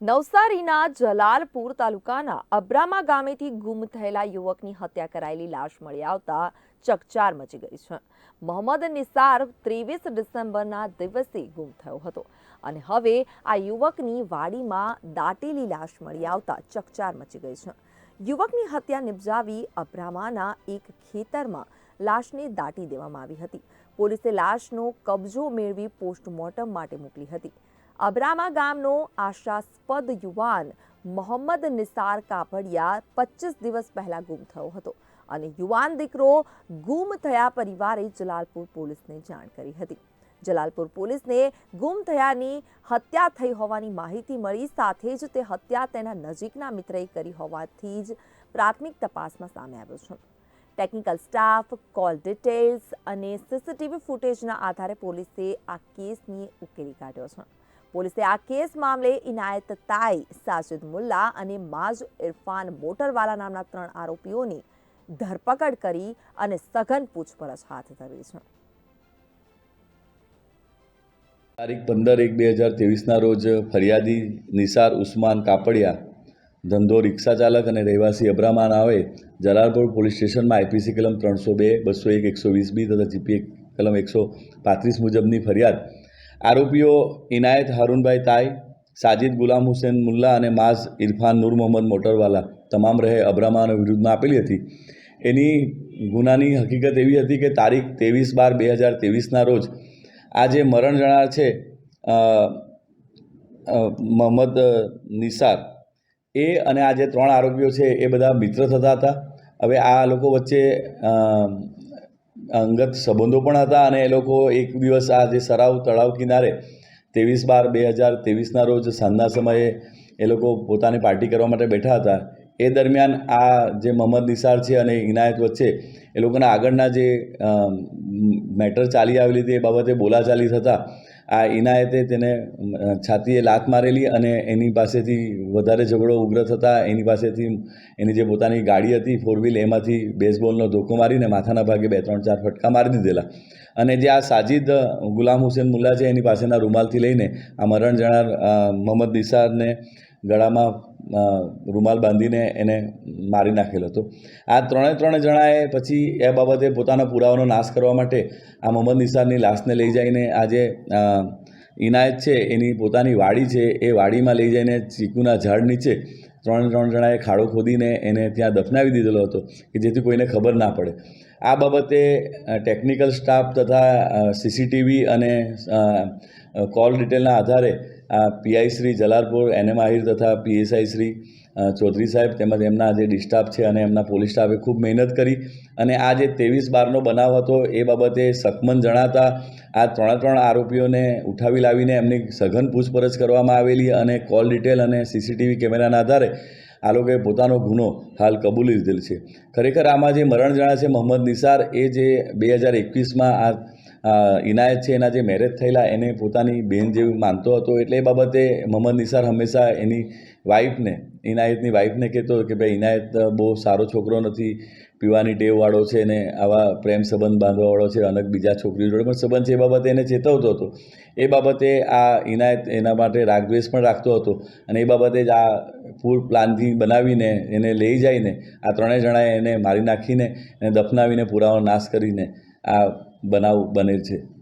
નવસારીના જલાલપુર તાલુકાના અબ્રામા ગામેથી ગુમ થયેલા યુવકની હત્યા કરાયેલી લાશ મળી આવતા ચકચાર મચી ગઈ છે. મોહમ્મદ નિસાર ત્રેવીસ ડિસેમ્બરના દિવસે ગુમ થયો હતો અને હવે આ યુવકની વાડીમાં દાટેલી લાશ મળી આવતા ચકચાર મચી ગઈ છે. યુવકની હત્યા નિપજાવી અબ્રામાના એક ખેતરમાં લાશને દાટી દેવામાં આવી હતી. પોલીસે લાશનો કબજો મેળવી પોસ્ટમોર્ટમ માટે મોકલી હતી. અબ્રામા ગામનો આશાસ્પદ યુવાન મોહમ્મદ નિસાર કાપડિયા પચીસ દિવસ પહેલા ગુમ થયો હતો અને યુવાન દીકરો ગુમ થયા પરિવારે જલાલપુર પોલીસને જાણ કરી હતી. જલાલપુર પોલીસને ગુમ થયાની હત્યા થઈ હોવાની માહિતી મળી, સાથે જ તે હત્યા તેના નજીકના મિત્રએ કરી હોવાથી જ પ્રાથમિક તપાસમાં સામે આવ્યો છે. ટેકનિકલ સ્ટાફ, કોલ ડિટેલ્સ અને સીસીટીવી ફૂટેજના આધારે પોલીસે આ કેસની ઉકેલી કાઢ્યો છે. પોલીસે આ કેસ મામલે ઇનાયત તાઈ, સાજિદ મુલ્લા અને માજ ઇરફાન મોટરવાલા નામના ત્રણ આરોપીઓની ધરપકડ કરી અને સઘન પૂછપરછ હાથ ધરી છે. તારીખ પંદર એક બે હજાર ત્રેવીસના રોજ ફરિયાદી નિસાર ઉસ્માન કાપડિયા, ધંધો રિક્ષા ચાલક અને રહેવાસી અબ્રામાન આવે જલાલપુર પોલીસ સ્ટેશનમાં આઈપીસી કલમ ત્રણસો બે, બસો એક, એકસો વીસ બી તથા જીપી કલમ એકસો પાંત્રીસ મુજબની ફરિયાદ આરોપીઓ ઇનાયત હારૂનભાઈ તાઈ, સાજિદ ગુલામ હુસેન મુલ્લા અને માઝ ઇરફાન નૂર મોહમ્મદ મોટરવાલા તમામ રહે અબ્રામાનો વિરુદ્ધમાં આપેલી હતી. એની ગુનાની હકીકત એવી હતી કે તારીખ ત્રેવીસ બાર બે હજાર ત્રેવીસના રોજ આ જે મરણ જણાર છે મોહમ્મદ નિસાર. એ અને આ જે ત્રણ આરોપીઓ છે એ બધા મિત્ર થતા હતા. હવે આ લોકો વચ્ચે અંગત સંબંધો પણ હતા અને એ લોકો એક દિવસ આ જે સરાવ, તળાવ કિનારે ત્રેવીસ બાર બે હજાર ત્રેવીસના રોજ સાંજના સમયે એ લોકો પોતાની પાર્ટી કરવા માટે બેઠા હતા. એ દરમિયાન આ જે મોહમ્મદ નિસાર છે અને ઇનાયત વચ્ચે એ લોકોના આગળના જે મેટર ચાલી આવેલી હતી એ બાબતે બોલાચાલી થતાં આ ઇનાયતે તેને છાતીએ લાત મારેલી અને એની પાસેથી વધારે ઝઘડો ઉગ્ર થતાં એની પાસેથી એની જે પોતાની ગાડી હતી ફોર વ્હીલ એમાંથી બેઝબોલનો ધોકો મારીને માથાના ભાગે બે, ત્રણ, ચાર ફટકા મારી દીધેલા. અને જે આ સાજિદ ગુલામ હુસેન મુલ્લા છે, એની પાસેના રૂમાલથી લઈને આ મરણ જણાર મોહમ્મદ નિસારને ગળામાં રૂમાલ બાંધીને એને મારી નાખેલો હતો. આ ત્રણે ત્રણ જણાએ પછી એ બાબતે પોતાના પુરાવાનો નાશ કરવા માટે આ મોહમ્મદ નિસારની લાશને લઈ જઈને આજે ઇનાયત છે, એની પોતાની વાડી છે, એ વાડીમાં લઈ જઈને ચીકુના ઝાડ નીચે ત્રણ ત્રણ જણાએ ખાડો ખોદીને એને ત્યાં દફનાવી દીધેલો હતો કે જેથી કોઈને ખબર ના પડે. આ બાબતે ટેકનિકલ સ્ટાફ તથા સીસીટીવી અને કોલ ડિટેલના આધારે આ પીઆઈ શ્રી જલાલપુર એનએમ આહિર તથા પીએસઆઈ શ્રી ચૌધરી સાહેબ તેમજ એમના જે ડિસ્ટાફ છે અને એમના પોલીસ સ્ટાફે ખૂબ મહેનત કરી અને આ જે ત્રેવીસ બારનો બનાવ હતો એ બાબતે સકમન જણાતા આ ત્રણે ત્રણ આરોપીઓને ઉઠાવી લાવીને એમની સઘન પૂછપરછ કરવામાં આવેલી અને કોલ ડિટેલ અને સીસીટીવી કેમેરાના આધારે આ લોકોએ પોતાનો ગુનો હાલ કબૂલી લીધેલ છે. ખરેખર આમાં જે મરણ જણા છે મોહમ્મદ નિસાર એ જે બે હજાર એકવીસમાં આ ઇનાયત છે એના જે મેરેજ થયેલા, એને પોતાની બેન જેવું માનતો હતો, એટલે એ બાબતે મોહમ્મદ નિસાર હંમેશા એની વાઈફને, ઇનાયતની વાઈફને કહેતો કે ભાઈ, ઇનાયત બહુ સારો છોકરો નથી, પીવાની ટેવવાળો છે ને આવા પ્રેમ સંબંધ બાંધવાવાળો છે, અનેક બીજા છોકરીઓ જોડે. પણ સંબંધ છે એ બાબતે એને ચેતવતો હતો. એ બાબતે આ ઇનાયત એના માટે રાગદ્વેષ પણ રાખતો હતો અને એ બાબતે જ આ ફૂલ પ્લાનથી બનાવીને એને લઈ જઈને આ ત્રણેય જણાએ એને મારી નાખીને, એને દફનાવીને પુરાવાનો નાશ કરીને આ બનાવ બને છે.